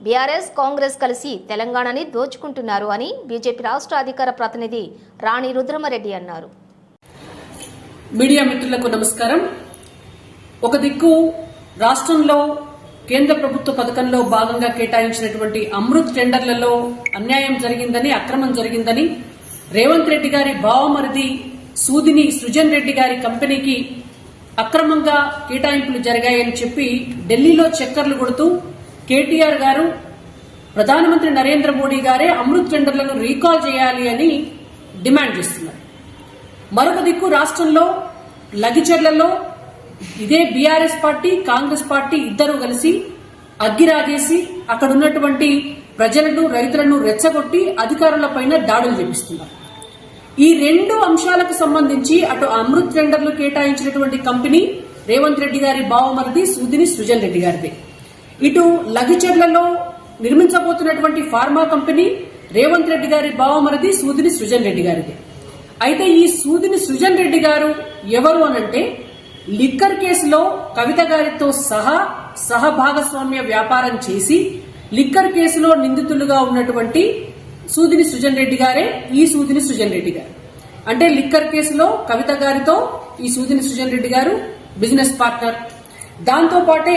BRS Congress కలిసి తెలంగాణని దోచుకుంటున్నారు అని బీజేపీ రాష్ట్ర అధికార ప్రతినిధి రాణి రుద్రమరెడ్డి అన్నారు. మీడియా మిత్రులకు నమస్కారం. ఒక దిక్కు రాష్ట్రంలో కేంద్ర ప్రభుత్వ పథకంలో భాగంగా కేటాయించినటువంటి అమృత్ టెండర్లలో అన్యాయం జరిగిందని అక్రమం జరిగిందని రేవంత్ రెడ్డి గారి బావమరిది సూదిని సృజన్ రెడ్డి గారి కంపెనీకి అక్రమంగా కేటాయింపులు జరిగాయని చెప్పి ఢిల్లీలో చక్కర్లు కొడుతూ కేటీఆర్ గారు ప్రధానమంత్రి నరేంద్ర మోడీ గారే అమృత్ టెండర్లను రీకాల్ చేయాలి అని డిమాండ్ చేస్తున్నారు. మరొక దిక్కు రాష్ట్రంలో లగిచెర్లలో ఇదే బీఆర్ఎస్ పార్టీ కాంగ్రెస్ పార్టీ ఇద్దరు కలిసి అగ్గిరాజేసి అక్కడ ఉన్నటువంటి ప్రజలను రైతులను రెచ్చగొట్టి అధికారులపైన దాడులు చేపిస్తున్నారు. ఈ రెండు అంశాలకు సంబంధించి అటు అమృత్ టెండర్లు కేటాయించినటువంటి కంపెనీ రేవంత్ రెడ్డి గారి బావమరిది సూదిని సృజన్ రెడ్డి గారిదే. ఇటు లగిచెర్లలో నిర్మించబోతున్నటువంటి ఫార్మా కంపెనీ రేవంత్ రెడ్డి గారి భావమరది సూదిని సృజన్ రెడ్డి గారిది. అయితే ఈ సూదిని సృజన్ రెడ్డి గారు ఎవరు అనంటే లిక్కర్ కేసులో కవిత గారితో సహా సహభాగస్వామ్య వ్యాపారం చేసి లిక్కర్ కేసులో నిందితులుగా ఉన్నటువంటి సూదిని సృజన్ రెడ్డి గారే ఈ సూదిని సృజన్ రెడ్డి గారు. అంటే లిక్కర్ కేసులో కవిత గారితో ఈ సూదిని సృజన్ రెడ్డి గారు బిజినెస్ పార్ట్నర్. దాంతో పాటే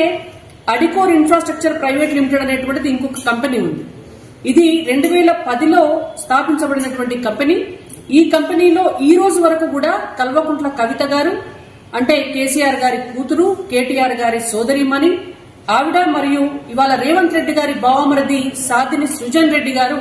అడికోర్ ఇన్ఫ్రాస్ట్రక్చర్ ప్రైవేట్ లిమిటెడ్ అనేటువంటిది ఇంకొక కంపెనీ ఉంది. ఇది రెండు వేల పదిలో స్థాపించబడినటువంటి కంపెనీ. ఈ కంపెనీలో ఈ రోజు వరకు కూడా కల్వకుంట్ల కవిత గారు అంటే కేసీఆర్ గారి కూతురు కేటీఆర్ గారి సోదరిమణి ఆవిడ మరియు ఇవాళ రేవంత్ రెడ్డి గారి బావమరిది సాతిని సృజన్ రెడ్డి గారు